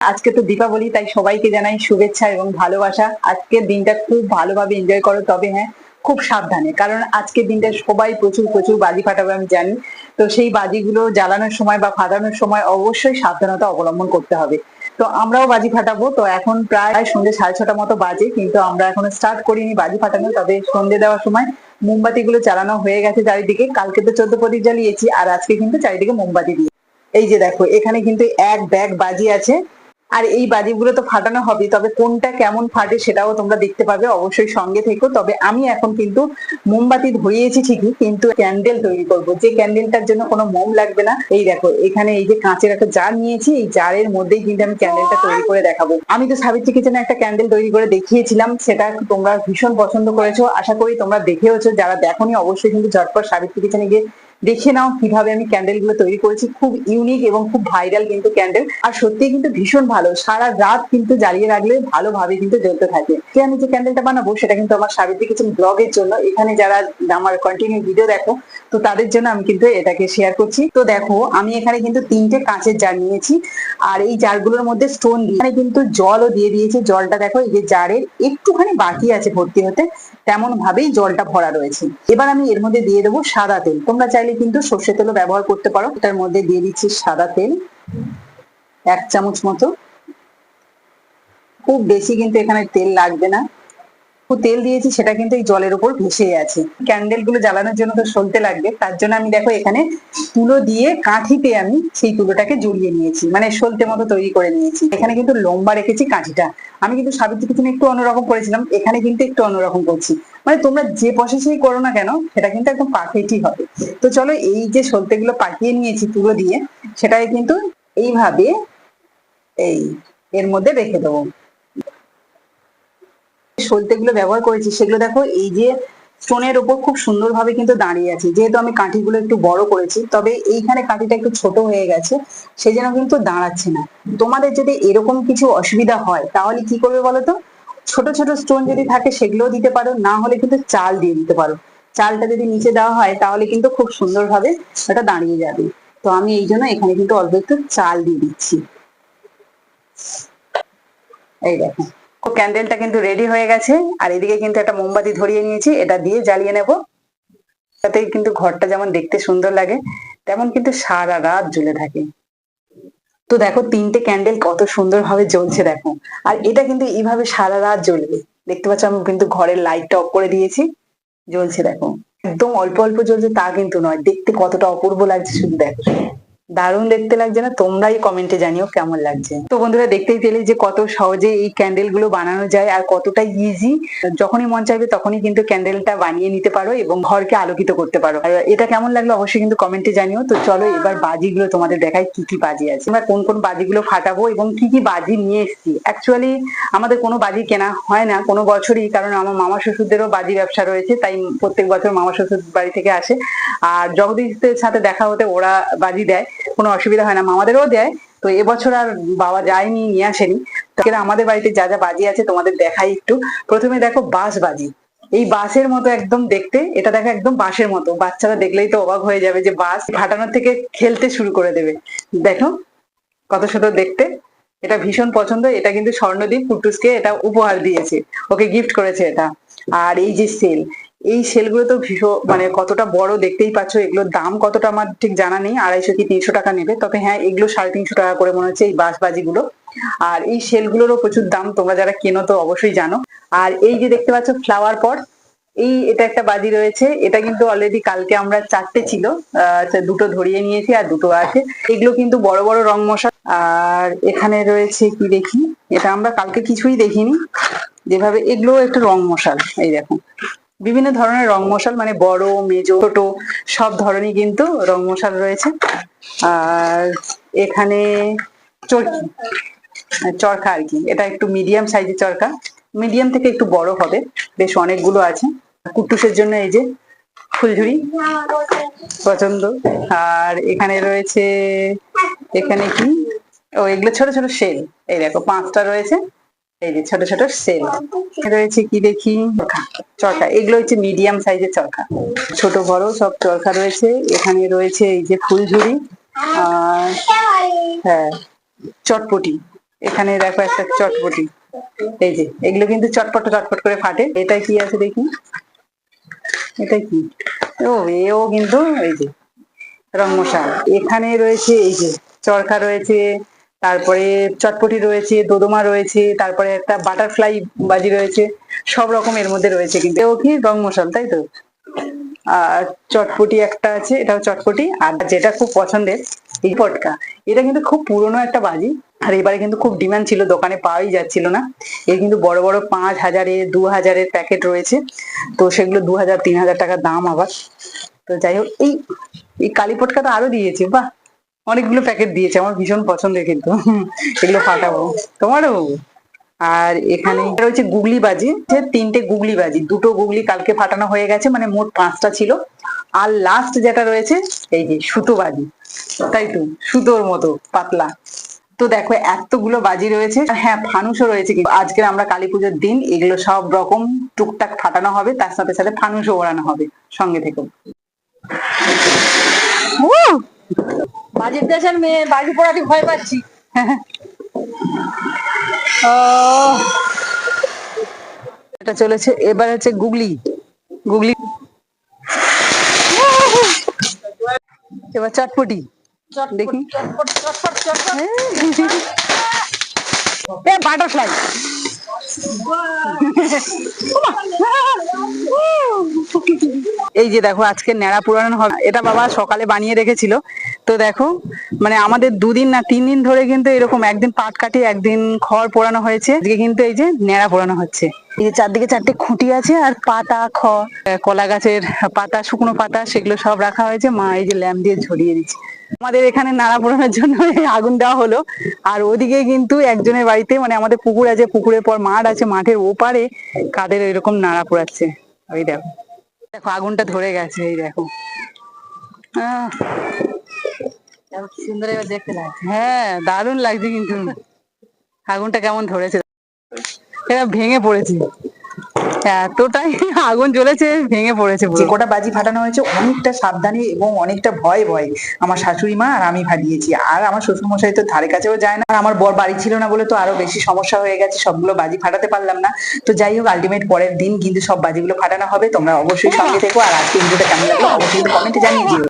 আজকে তো দীপাবলি, তাই সবাইকে জানাই শুভেচ্ছা এবং ভালোবাসা। আজকের দিনটা খুব ভালোভাবে এনজয় করো, তবে হ্যাঁ খুব সাবধানে। কারণ আজকের দিনটা সবাই প্রচুর প্রচুর বাজি ফাটাবে, আমি জানি। তো সেই বাজিগুলো জ্বালানোর সময় বা ফাটানোর সময় অবশ্যই সাবধানতা অবলম্বন করতে হবে। তো আমরাও বাজি ফাটাবো। তো এখন প্রায় সন্ধ্যে সাড়ে ছটা মতো বাজে, কিন্তু আমরা এখনও স্টার্ট করিনি বাজি ফাটানো। তবে সন্ধ্যে দেওয়ার সময় মোমবাতি গুলো চালানো হয়ে গেছে চারিদিকে। কালকে তো চোদ্দ প্রদীপ জ্বালিয়েছি, আর আজকে কিন্তু চারিদিকে মোমবাতি দিয়ে। এই যে দেখো, এখানে কিন্তু এক ব্যাগ বাজি আছে। আর এই বাজিগুলো তো ফাটানো হবে, তবে কোনটা কেমন ফাটে সেটাও তোমরা দেখতে পাবে, অবশ্যই সঙ্গে থেকো। তবে আমি এখন কিন্তু মোমবাতি ধরিয়েছি ঠিকই, কিন্তু ক্যান্ডেল তৈরি করব। যে ক্যান্ডেলটার জন্য কোনো মোম লাগবে না, এই দেখো, এখানে এই যে কাঁচের একটা জার নিয়েছি, এই জারের মধ্যেই কিন্তু আমি ক্যান্ডেলটা তৈরি করে দেখাবো। আমি তো সাবিত্রী কিচেনে একটা ক্যান্ডেল তৈরি করে দেখিয়েছিলাম, সেটা তোমরা ভীষণ পছন্দ করেছ, আশা করি তোমরা দেখেওছো, যারা দেখোনি অবশ্যই কিন্তু ঝটপট সাবিত্রী কিচেনে গিয়ে দেখে নাও কীভাবে আমি ক্যান্ডেলগুলো তৈরি করেছি। খুব ইউনিক এবং খুব ভাইরাল কিন্তু ক্যান্ডেল আর সত্যি কিন্তু ভীষণ ভালো। সারা রাত কিন্তু জ্বালিয়ে রাখলে ভালোভাবে কিন্তু জ্বলতে থাকে। যে আমি যে ক্যান্ডেলটা বানাবো সেটা কিন্তু আমার সাবিত্রী কিচেন ব্লগের জন্য। এখানে যারা আমার কন্টিনিউ ভিডিও দেখো, তো তাদের জন্য আমি কিন্তু এটাকে শেয়ার করছি। তো দেখো, আমি এখানে কিন্তু তিনটে কাঁচের জার নিয়েছি। আর এই জারগুলোর মধ্যে স্টোন দিয়ে এখানে কিন্তু জলও দিয়ে দিয়েছি। জলটা দেখো, এই যে জারের একটুখানি বাকি আছে ভর্তি হতে। তেমন ভাবেই জলটা ভরা রয়েছে। এবার আমি এর মধ্যে দিয়ে দেবো সাদা তেল। তোমরা চাইলে কিন্তু সর্ষে তেলও ব্যবহার করতে পারো। এটার মধ্যে দিয়ে দিচ্ছি সাদা তেল, এক চামচ মতো। খুব বেশি কিন্তু এখানে তেল লাগবে না। তেল দিয়েছি, সেটা কিন্তু এই জলের উপর ভেসে আছে ক্যান্ডেলগুলো জ্বালানোর জন্য তো সলতে লাগবে। তার জন্য আমি দেখো এখানে তুলো দিয়ে কাঠিতে আমি সেই তুলোটাকে জড়িয়ে নিয়েছি। মানে সলতে মতো তৈরি করে নিয়েছি। এখানে কিন্তু লম্বা রেখেছি কাঠিটা। আমি কিন্তু সাবিত্রী কিচেনে একটু অন্যরকম করেছিলাম। এখানে কিন্তু একটু অন্যরকম করছি। মানে তোমরা যে প্রসেসেই করো না কেন, সেটা কিন্তু একদম পারফেক্টই হবে। তো চলো এই যে সলতে গুলো পাকিয়ে নিয়েছি তুলো দিয়ে, সেটাকে কিন্তু এইভাবে এই এর মধ্যে রেখে দেবো। সলতে গুলো ব্যবহার করেছি, সেগুলো দেখো এই যে স্টোনের উপর খুব সুন্দরভাবে কিন্তু দাঁড়িয়ে আছে। যেহেতু আমি কাঠিগুলো একটু বড় করেছি, তবে এইখানে কাঠিটা একটু ছোট হয়ে গেছে সেই জন্য কিন্তু দাঁড়াচ্ছে না। তোমাদের যদি এরকম কিছু অসুবিধা হয়, তাহলে কি করবে বলো তো? ছোট ছোট স্টোন যদি থাকে সেগুলোও দিতে পারো, না হলে কিন্তু চাল দিয়ে দিতে পারো। চালটা যদি নিচে দেওয়া হয়, তাহলে কিন্তু খুব সুন্দরভাবে এটা দাঁড়িয়ে যাবে। তো আমি এই জন্য এখানে কিন্তু অল্প একটু চাল দিয়ে দিচ্ছি। এই দেখো ক্যান্ডেলটা কিন্তু রেডি হয়ে গেছে। আর এদিকে কিন্তু একটা মোমবাতি ধরিয়ে নিয়েছি, এটা দিয়ে জ্বালিয়ে নেব। তাতে কিন্তু ঘরটা যেমন দেখতে সুন্দর লাগে, তেমন কিন্তু সারা রাত জ্বলে থাকে। তো দেখো তিনটে ক্যান্ডেল কত সুন্দর ভাবে জ্বলছে দেখো। আর এটা কিন্তু এইভাবে সারা রাত জ্বলবে। দেখতে পাচ্ছ আমি কিন্তু ঘরের লাইটটা অফ করে দিয়েছি। জ্বলছে দেখো। একদম অল্প অল্প জ্বলছে তা কিন্তু নয়। দেখতে কতটা অপূর্ব লাগছে শুধু দেখো। দারুণ দেখতে লাগছে না? তোমরাই কমেন্টে জানিও কেমন লাগছে। তো বন্ধুরা, দেখতেই পেলে যে কত সহজে এই ক্যান্ডেলগুলো বানানো যায় আর কতটা ইজি যখনই মন চাইবে তখনই কিন্তু ক্যান্ডেলটা বানিয়ে নিতে পারো এবং ঘরকে আলোকিত করতে পারো। আর এটা কেমন লাগল অবশ্যই কিন্তু কমেন্টে জানিও। তো চলো এবার বাজিগুলো তোমাদের দেখাই কি কি বাজি আছে। আমরা কোন কোন বাজিগুলো ফাটাবো এবং কি কি বাজি নিয়ে এসেছি। অ্যাকচুয়ালি আমাদের কোনো বাজি কেনা হয় না কোনো বছরই, কারণ আমার মামা শ্বশুরদেরও বাজি ব্যবসা রয়েছে, তাই প্রত্যেক বছর মামা শ্বশুর বাড়ি থেকে আসে। আর জগদীশদের সাথে দেখা হতে ওরা বাজি দেয়। কোনো অসুবিধা হয় না, মামাদেরও দেয়। তো এবছর আর বাবা যায়নি, নিয়ে আসেনি। আমাদের বাড়িতে যা যা বাজি আছে তোমাদের দেখাই একটু। প্রথমে দেখো বাঁশ বাজি। এই বাঁশের মতো একদম দেখতে, এটা দেখো একদম বাঁশের মতো। বাচ্চারা দেখলেই তো অবাক হয়ে যাবে যে বাঁশ ফাটানোর থেকে খেলতে শুরু করে দেবে। দেখো কত সুন্দর দেখতে। এটা ভীষণ পছন্দ, এটা কিন্তু স্বর্ণদীপ কুটুসকে এটা উপহার দিয়েছে। ওকে গিফট করেছে এটা। আর এই যে সেল এই সেলগুলো তো ভীষণ মানে কতটা বড় দেখতেই পাচ্ছ, এগুলোর দাম কতটা আমার ঠিক জানা নেই, আড়াইশো কি তিনশো টাকা নেবে, তবে হ্যাঁ এগুলো সাড়ে তিনশো টাকা করে মনে হচ্ছে এই বাঁশবাজিগুলো। আর এই সেলগুলোরও প্রচুর দাম, তোমরা যারা কেনো তো অবশ্যই জানো। আর এই যে দেখতে পাচ্ছ ফ্লাওয়ার পট, এই এটা একটা বাজি রয়েছে, এটা কিন্তু অলরেডি কালকে আমরা চারটে ছিল দুটো ধরিয়ে নিয়েছি আর দুটো আছে। এগুলো কিন্তু বড় বড় রং মশা, আর এখানে রয়েছে কি দেখি, এটা আমরা কালকে কিছুই দেখিনি। যেভাবে, এগুলো একটু রং মশাল, এই দেখো। বিভিন্ন ধরনের রং মশাল মানে বড়, মেজো, ছোট, সব ধরনের কিন্তু রং মশাল রয়েছে। আর এখানে চরকি চরকা আর কি, এটা একটু মিডিয়াম সাইজের চরকা মিডিয়াম থেকে একটু বড় হবে, বেশ অনেকগুলো আছে। কুট্টুসের জন্য এই যে ফুলঝুরি পছন্দ। আর এখানে রয়েছে, এখানে কি? ও, এগুলো ছোট ছোট সেল এই দেখো, পাঁচটা রয়েছে। এই যে ছোট ছোট সেল। রয়েছে কি দেখি? চরকা এগুলো হচ্ছে মিডিয়াম সাইজের চরকা ছোট, বড় সব চরকা রয়েছে। এখানে রয়েছে এই যে ফুলঝুরি। আর হ্যাঁ চটপটি। এখানে দেখো একটা চটপটি। এই যে, এগুলো কিন্তু চটপট চটপট করে ফাটে। এটা কি আছে দেখি? এটা কি? ও, এও কিন্তু এই যে রং মশাল এখানে রয়েছে এই যে চরকা রয়েছে। তারপরে চটপটি রয়েছে, দোদমা রয়েছে, তারপরে একটা বাটারফ্লাই বাজি রয়েছে, সব রকম এর মধ্যে রয়েছে কিন্তু। ও কি রং মশাল, তাই তো? আর চটপটি একটা আছে, এটাও চটপটি। আর যেটা খুব পছন্দের, এই পটকা এটা কিন্তু খুব পুরনো একটা বাজি, আর এবারে কিন্তু খুব ডিমান্ড ছিল, দোকানে পাওয়াই যাচ্ছিল না। এর কিন্তু বড় বড় পাঁচ হাজারে, দু হাজারের প্যাকেট রয়েছে। তো সেগুলো দু হাজার, তিন হাজার টাকা দাম আবার। তো যাই হোক, এই এই কালী পটকা তো আরও দিয়েছে, বাহ! অনেকগুলো প্যাকেট দিয়েছে, আমার ভীষণ পছন্দের কিন্তু। এগুলো ফাটাবো। তোমারও? আর এখানে রয়েছে গুগলি বাজি যে তিনটে গুগলি বাজি, দুটো গুগলি কালকে ফাটানো হয়ে গেছে মানে মোট পাঁচটা ছিল। আর লাস্ট যেটা রয়েছে, এই যে সুতো বাজি। তাই তো, সুতোর মতো, পাতলা। তো দেখো, এতগুলো বাজি রয়েছে। হ্যাঁ ফানুসও রয়েছে কিন্তু। আজকের আমরা কালী পুজোর দিন, এগুলো সব রকম টুকটাক ফাটানো হবে, তার সাথে সাথে ফানুসও ওড়ানো হবে, সঙ্গে থেকেও। বাজির দেশের মেয়ে বাজি পড়াতে ভয় পাচ্ছি। ও। এটা চলেছে এবার হচ্ছে গুগলি। গুগলি। এবার চটপটি। দেখি। এ বাটারফ্লাই। এই যে দেখো আজকে ন্যাড়া পুরানো হবে। এটা বাবা সকালে বানিয়ে রেখেছিল। তো দেখো মানে আমাদের দুদিন না তিন দিন ধরে কিন্তু এরকম একদিন পাট কাটিয়ে একদিন খড় পোড়ানো হয়েছে। আজকে কিন্তু এই যে ন্যাড়া পোড়ানো হচ্ছে। এই যে চারদিকে চারটে খুঁটি আছে আর পাতা খড় কলা গাছের পাতা শুকনো পাতা সেগুলো সব রাখা হয়েছে। মা এই যে ল্যাম্প দিয়ে ঝরিয়ে দিচ্ছে। আমাদের এখানে নাড়া পোড়ানোর জন্য আগুন দেওয়া হলো। আর ওদিকে কিন্তু একজনের বাড়িতে মানে আমাদের পুকুর আছে পুকুরের পর মাঠ আছে মাঠের ওপারে কাদের এরকম নাড়া পোড়াচ্ছে। ওই দেখো। দেখো আগুনটা ধরে গেছে এই দেখো। আহ, সুন্দর এবার দেখতে লাগছে। হ্যাঁ দারুণ লাগছে কিন্তু। আগুনটা কেমন ধরেছে। এরা ভেঙে পড়েছে। এতটাই আগুন জ্বলেছে ভেঙে পড়েছে যে কটা বাজি ফাটানো হয়েছে অনেকটা সাবধানে এবং অনেকটা ভয়ে ভয়ে। আমার শাশুড়ি মা আর আমি ফাটিয়েছি। আর আমার শ্বশুর মশাই তো ধারে কাছেও যায় না। আর আমার বর বাড়ি ছিল না বলে তো আরও বেশি সমস্যা হয়ে গেছে। সবগুলো বাজি ফাটাতে পারলাম না। তো যাই হোক আলটিমেট পরের দিন কিন্তু সব বাজিগুলো ফাটানো হবে। তোমরা অবশ্যই সঙ্গে থেকো। আর আজকে ভিডিওটা কেমন লাগল অবশ্যই কমেন্টে জানিয়ে দিও।